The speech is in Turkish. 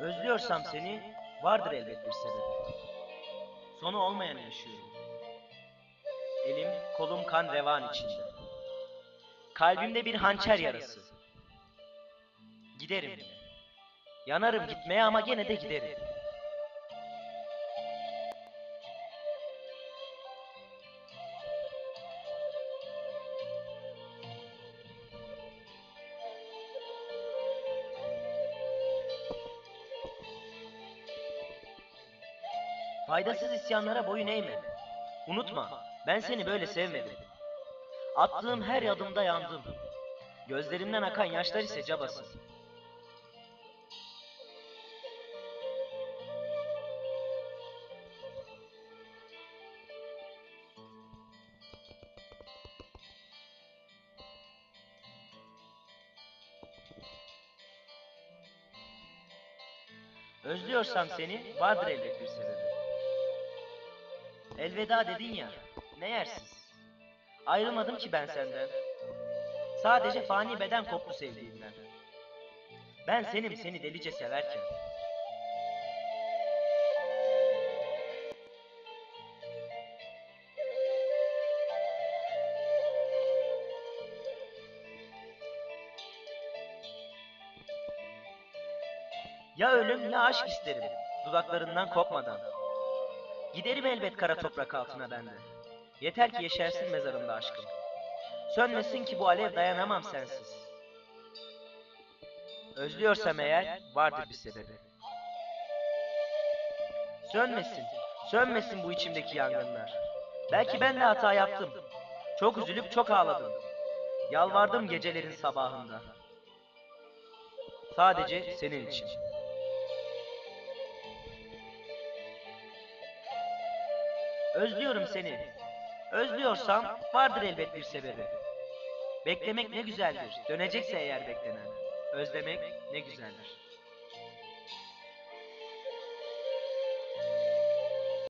Özlüyorsam seni vardır elbet bir sebebi. Sonu olmayan yaşıyorum. Elim, kolum kan revan içinde. Kalbimde bir hançer yarası. Giderim. Yanarım gitmeye ama gene de giderim. Faydasız isyanlara boyun eğme. Unutma, ben seni böyle sevmedim. Attığım her adımda yandım. Gözlerimden akan yaşlar ise cabası. Özlüyorsam seni vardır elbet bir sebebi. Elveda dedin ya, ne yersiz. Ayrılmadım ki ben senden. Sadece fani beden koptu sevdiğimden. Ben senim seni delice severken. Ya ölüm ya aşk isterim, dudaklarından kopmadan. Giderim elbet kara toprak altına bende. Yeter ki yeşersin mezarımda aşkım. Sönmesin ki bu alev dayanamam sensiz. Özlüyorsam eğer vardır bir sebebi. Sönmesin, sönmesin bu içimdeki yangınlar. Belki ben de hata yaptım. Çok üzülüp çok ağladım. Yalvardım gecelerin sabahında. Sadece senin için. Özlüyorum seni. Özlüyorsam vardır elbet bir sebebi. Beklemek ne güzeldir. Dönecekse eğer beklenen. Özlemek ne güzeldir.